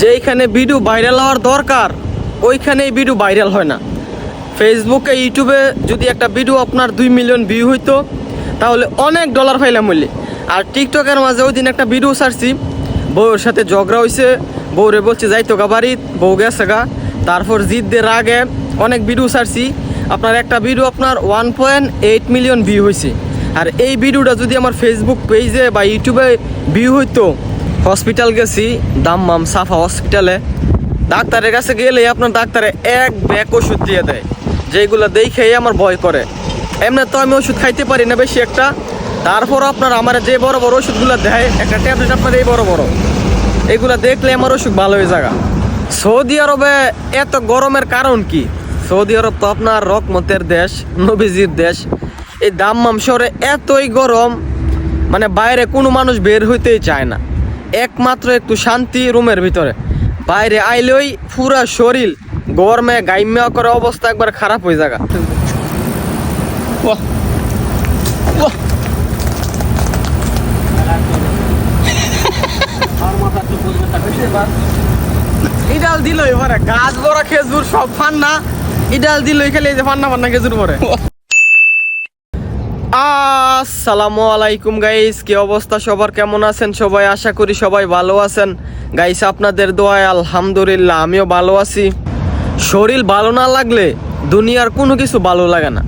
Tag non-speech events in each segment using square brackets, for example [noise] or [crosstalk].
যেইখানে video viral হওয়ার দরকার ওইখানে এই ভিডিও ভাইরাল হয় না। ফেসবুকে ইউটিউবে যদি একটা ভিডিও আপনার দুই মিলিয়ন ভিউ হইতো, তাহলে অনেক ডলার পাইলাম বললে আর টিকটকের মাঝে ওই দিন একটা ভিডিও ছাড়ছি, বউয়ের সাথে ঝগড়া হয়েছে বউরে বলছে, যাইতো গা বাড়ি, বউ গেছে গা। তারপর জিদ্দের আগে অনেক ভিডিও ছাড়ছি। আপনার একটা ভিডিও আপনার one point eight million view হয়েছে আর এই ভিডিওটা যদি আমার ফেসবুক পেজে বা ইউটিউবে ভিউ হইতো হসপিটাল গেছি, দাম্মাম সাফা হসপিটালে। ডাক্তারের কাছে গেলে আপনার ডাক্তারে এক ব্যাগ ওষুধ দিয়ে দেয় যেগুলো দেখেই আমার ভয় করে। এমনি তো আমি ওষুধ খাইতে পারি না বেশি একটা। তারপর আপনার আমার যে বড় বড় ওষুধগুলো দেয়, একটা ট্যাবলেট আপনার এই বড় বড়। এগুলো দেখলে আমার অসুখ ভালো হয়ে যাগা। সৌদি আরবে এত গরমের কারণ কি? সৌদি আরব তো আপনার রকমতের দেশ, নবীজির দেশ। এই দাম্মাম শহরে এতই গরম মানে বাইরে কোনো মানুষ বের হইতেই চায় না। একমাত্র একটু শান্তি রুমের ভিতরে। বাইরে আইলেই পুরা শরীর গরমে গাইমা করে অবস্থা একবার খারাপ হয়ে যাগা। ইডাল দিল এবারে গাছ বড় খেজুর সব ফান্না। ইডাল দিল খেলে এই যে ফান্না ফান্না খেজুর পরে আসসালামু আলাইকুম গাইস কি অবস্থা? সবার কেমন আছেন? সবাই আশা করি সবাই ভালো আছেন। গাইস আপনাদের দোয়ায় আলহামদুলিল্লাহ, আমিও ভালো আছি। শরীর ভালো না লাগলে দুনিয়ার কোনো কিছু ভালো লাগে না।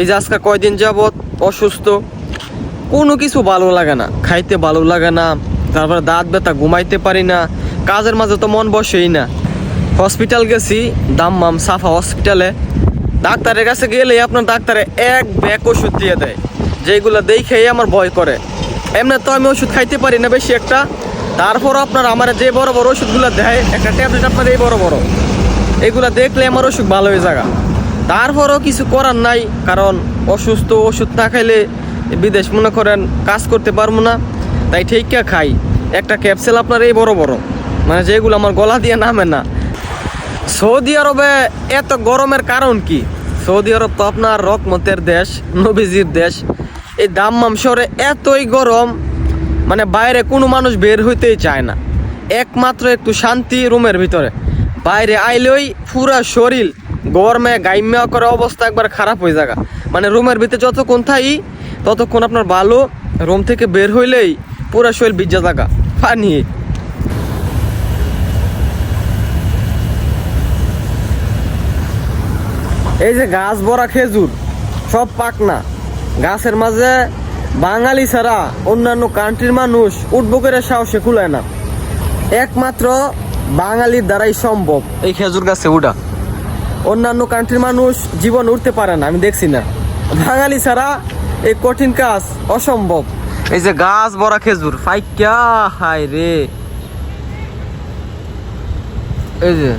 এই যে আজকে কয়দিন যাবৎ অসুস্থ, কোনো কিছু ভালো লাগে না। খাইতে ভালো লাগে না, তারপরে দাঁত ব্যথা, ঘুমাইতে পারি না, কাজের মাঝে তো মন বসেই না। হসপিটাল গেছি, দাম্মাম সাফা হসপিটালে। ডাক্তারের কাছে গেলে আপনার ডাক্তারে এক ব্যাগ ওষুধ দিয়ে দেয়। যেগুলো দেখেই আমার ভয় করে। এমনি তো আমি ওষুধ খাইতে পারি না বেশি একটা। তারপর আপনার আমার যে বড় বড় ওষুধগুলো দেয়, একটা ট্যাবলেট আপনার এই বড় বড়। এগুলা দেখলে আমার অসুখ ভালো হয়ে যাগা। তারপরও কিছু করার নাই, কারণ অসুস্থ ওষুধ না খাইলে বিদেশ মনে করেন কাজ করতে পারব না। তাই ঠিকই খাই। একটা ক্যাপসেল আপনার এই বড় বড়। মানে যেগুলো আমার গলা দিয়ে নামে না। সৌদি আরবে এত গরমের কারণ কি? সৌদি আরব তো আপনার রকমতের দেশ, নবীজির দেশ। এই দাম্মাম শহরে এতই গরম মানে বাইরে কোনো মানুষ বের হইতেই চায় না। একমাত্র একটু শান্তি রুমের ভিতরে। বাইরে আইলেই পুরা শরীর গরমে গাইমা করে অবস্থা একবার খারাপ হয়ে যাগা। মানে রুমের ভিতরে যতক্ষণ থাই, ততক্ষণ আপনার ভালো, রুম থেকে বের হইলেই পুরা শরীর ভিজা থাকা পানি। এই যে গাছ ভরা খেজুর, সব পাক না গাছের মাঝে বাঙালি ছাড়া অন্যান্য কান্ট্রির মানুষ উঠবো করে সাহসে খুলায় না। একমাত্র বাঙালির দ্বারাই সম্ভব। এই খেজুর গাছে উঠা। অন্যান্য কান্ট্রির মানুষ জীবন উঠতে পারে না আমি দেখছি না। বাঙালি ছাড়া এই কঠিন কাজ অসম্ভব। এই যে গাছ ভরা খেজুর ফাইকা হায় রে। এই যে।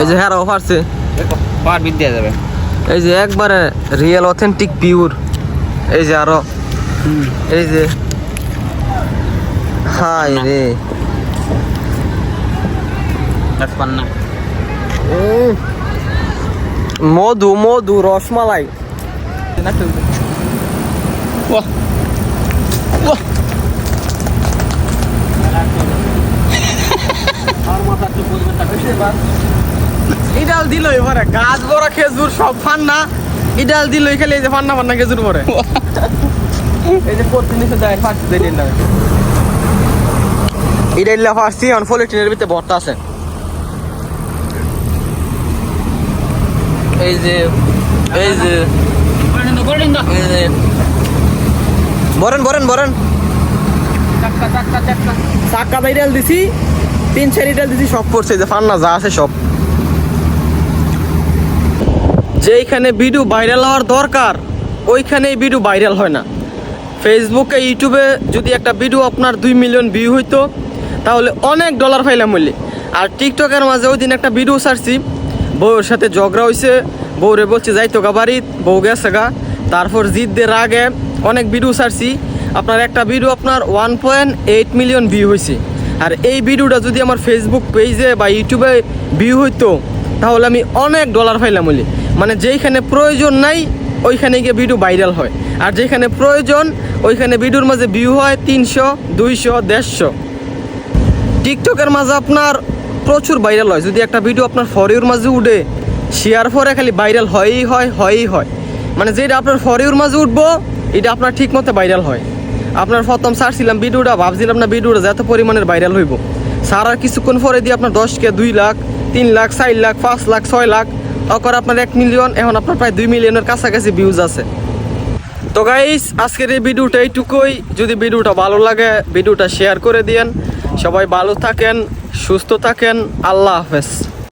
এই যে হ্যাঁ অফারছে পার বিদ দেওয়া যাবে। এই যে একবারে রিয়েল অথেন্টিক পিওর এই যে আরও। এই যে। হাই রে। মধু মধু রসমালাই। ইডাল দিল এবারে গাছ বড় খেজুর সব ফান্না। ইডাল দিল খেলে এই যে ফান্না ফান্না খেজুর পরে [laughs] এই যে প্রতি নিচে যায় ফার্স্ট দিয়ে দিলাম ইডাইলা ফার্স্ট অন পলিটিনের ভিতরে ভর্তা আছে। এই যে এই যে বরেন বরেন বরেন। চাক্কা ইডাল দিছি। তিন চার ইডাল দিছি, সব পড়ছে যে ফান্না যা আছে সব। যেইখানে ভিডিও ভাইরাল হওয়ার দরকার ওইখানে ভিডিও ভাইরাল হয় না। ফেসবুকে ইউটিউবে যদি একটা ভিডিও আপনার দুই মিলিয়ন ভিউ হইতো, তাহলে অনেক ডলার পাইলাম বললে আর টিকটকের মাঝে ওই দিন একটা ভিডিও ছাড়ছি, বউয়ের সাথে ঝগড়া হয়েছে বউরে বলছে, যাইতো গা বাড়ি, বউ গেছে গা। তারপর জিদ্দের আগে অনেক ভিডিও ছাড়ছি। আপনার একটা ভিডিও আপনার one point eight million view হয়েছে আর এই ভিডিওটা যদি আমার ফেসবুক পেজে বা ইউটিউবে ভিউ হইতো, তাহলে আমি অনেক ডলার পাইলাম বলি মানে যেইখানে প্রয়োজন নাই, ওইখানে গিয়ে ভিডিও ভাইরাল হয়। আর যেখানে প্রয়োজন, ওইখানে ভিডিওর মাঝে ভিউ হয় তিনশো, দুইশো, দেড়শো। টিকটকের মাঝে আপনার প্রচুর ভাইরাল হয়। যদি একটা ভিডিও আপনার ফরিউর মাঝে উঠে শেয়ার পরে খালি ভাইরাল হয়ই হয় হয়ই হয়। মানে যেটা আপনার ফরিউর মাঝে উঠবো, এটা আপনার ঠিক মতো ভাইরাল হয়। আপনার প্রথম সারছিলাম ভিডিওটা, ভাবছিলাম না ভিডিওটা যত পরিমাণের ভাইরাল হইব। সার আর কিছুক্ষণ পরে দিয়ে আপনার দশ কে দুই লাখ, তিন লাখ, চার লাখ, পাঁচ লাখ, ছয় লাখ, অকর আপনার এক মিলিয়ন এখন আপনার প্রায় দুই মিলিয়নের কাছাকাছি ভিউজ আছে। তো গাইস আজকের এই ভিডিওটা এইটুকুই। যদি ভিডিওটা ভালো লাগে, ভিডিওটা শেয়ার করে দিয়েন। সবাই ভালো থাকেন, সুস্থ থাকেন। আল্লাহ হাফেজ।